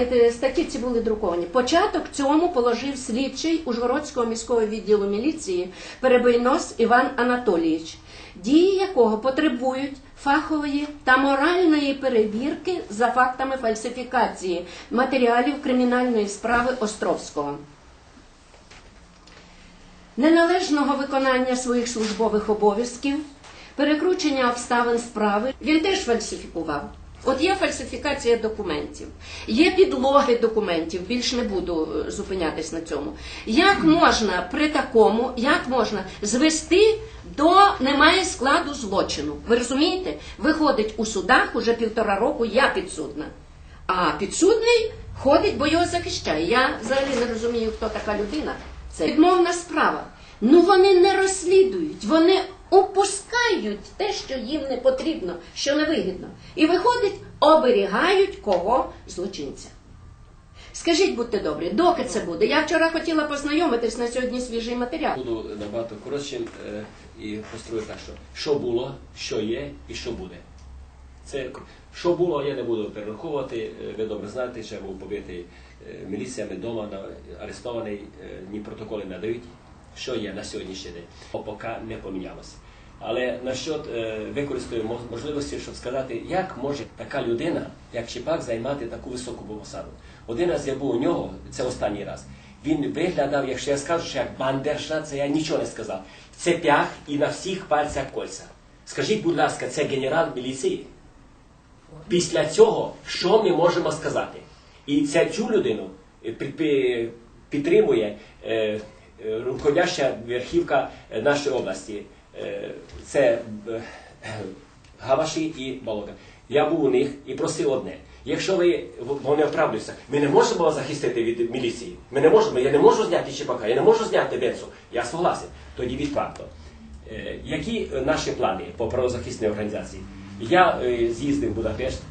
Е, Статті ці були друковані. Початок цьому положив слідчий Ужгородського міського відділу міліції Перебийнос Іван Анатолійович, дії якого потребують фахової та моральної перевірки за фактами фальсифікації матеріалів кримінальної справи Островського. Неналежного виконання своїх службових обов'язків, перекручення обставин справи він теж фальсифікував. От є фальсифікація документів, є підлоги документів, більш не буду е, зупинятись на цьому. Як можна при такому, як можна звести до немає складу злочину? Ви розумієте? Виходить у судах уже півтора року я підсудна. А підсудний ходить, бо його захищає. Я взагалі не розумію, хто така людина. Це відмовна справа. Ну вони не розслідують, вони опускають те, що їм не потрібно, що не вигідно. І виходить, оберігають кого злочинця. Скажіть, будьте добрі, доки це буде? Я вчора хотіла познайомитись на сьогодні свіжий матеріал. Буду набагато коротшим е, і построю так, що що було, що є і що буде. Це що було, я не буду перераховувати. Е, Ви добре знаєте, що я був побитий е, міліціями вдома, арестований, е, ні протоколи не дають. Що є на сьогоднішній день? Поки не помінялося. Але насчет е, використаю можливості, щоб сказати, як може така людина, як Чіпак, займати таку високу посаду. Один раз я був у нього, це останній раз. Він виглядав, якщо я скажу, що як бандерша, це я нічого не сказав. В цепях і на всіх пальцях кольця. Скажіть, будь ласка, це генерал міліції? Після цього, що ми можемо сказати? І ця цю людину е, під- пі- підтримує е, руководяща верхівка е, нашої області. Е, Це е, Гаваші і Балога. Я був у них і просив одне. Якщо ви вони оправдуються, ми не можемо вас захистити від міліції. Ми не можемо, я не можу зняти Чепака, я не можу зняти Бенцу. Я согласен. Тоді. Е, Які е, наші плани по правозахисній організації? Я е, з'їздив в Будапешт,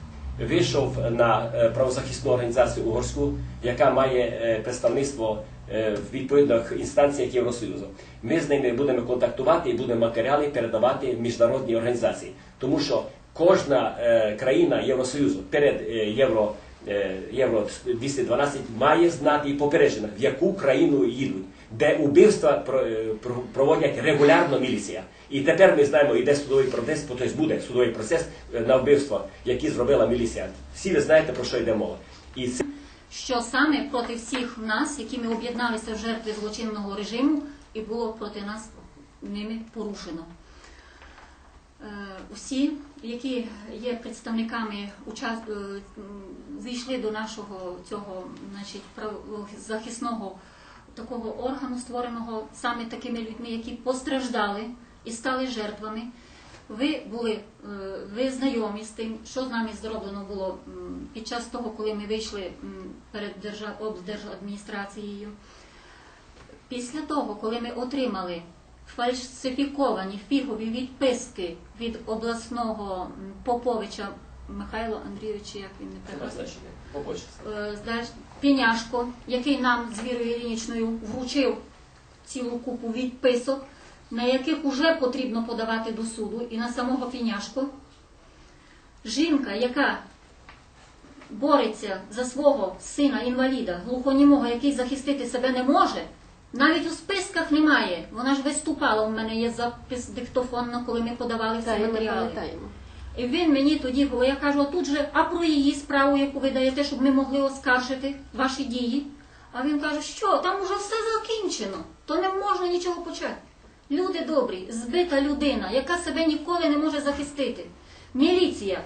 вийшов на е, правозахисну організацію угорську, яка має е, представництво е, в відповідних інстанціях Євросоюзу. Ми з ними будемо контактувати і будемо матеріали передавати в міжнародні організації, тому що кожна е, країна Євросоюзу перед е, євро. е, Євро 212 має знати і попереджено, в яку країну їдуть, де убивства про- е, про- проводять регулярно міліція. І тепер ми знаємо, йде судовий процес, тобто буде судовий процес е, на вбивства, які зробила міліція. Всі ви знаєте, про що йде мова. І це що саме проти всіх нас, які ми об'єдналися в жертви злочинного режиму, і було проти нас ними порушено. Е, Усі, які є представниками уча- е, війшли до нашого цього значить, правозахисного такого органу, створеного саме такими людьми, які постраждали і стали жертвами. Ви були е, ви знайомі з тим, що з нами зроблено було під час того, коли ми вийшли перед держав... облдержадміністрацією. Після того, коли ми отримали фальсифіковані фігові відписки від обласного Поповича Михайла Андрійовича, як він не е, знаєш, Піняшко, який нам з Вірою Іллінічною вручив цілу купу відписок, на яких вже потрібно подавати до суду, і на самого Піняшко. Жінка, яка бореться за свого сина інваліда, глухонімого, який захистити себе не може, навіть у списках немає. Вона ж виступала. У мене є запис диктофонно, коли ми подавали всі матеріали. І він мені тоді говорив, я кажу, а тут же, а про її справу, яку ви даєте, щоб ми могли оскаржити ваші дії. А він каже, що там уже все закінчено, то не можна нічого почати. Люди добрі, збита людина, яка себе ніколи не може захистити. Міліція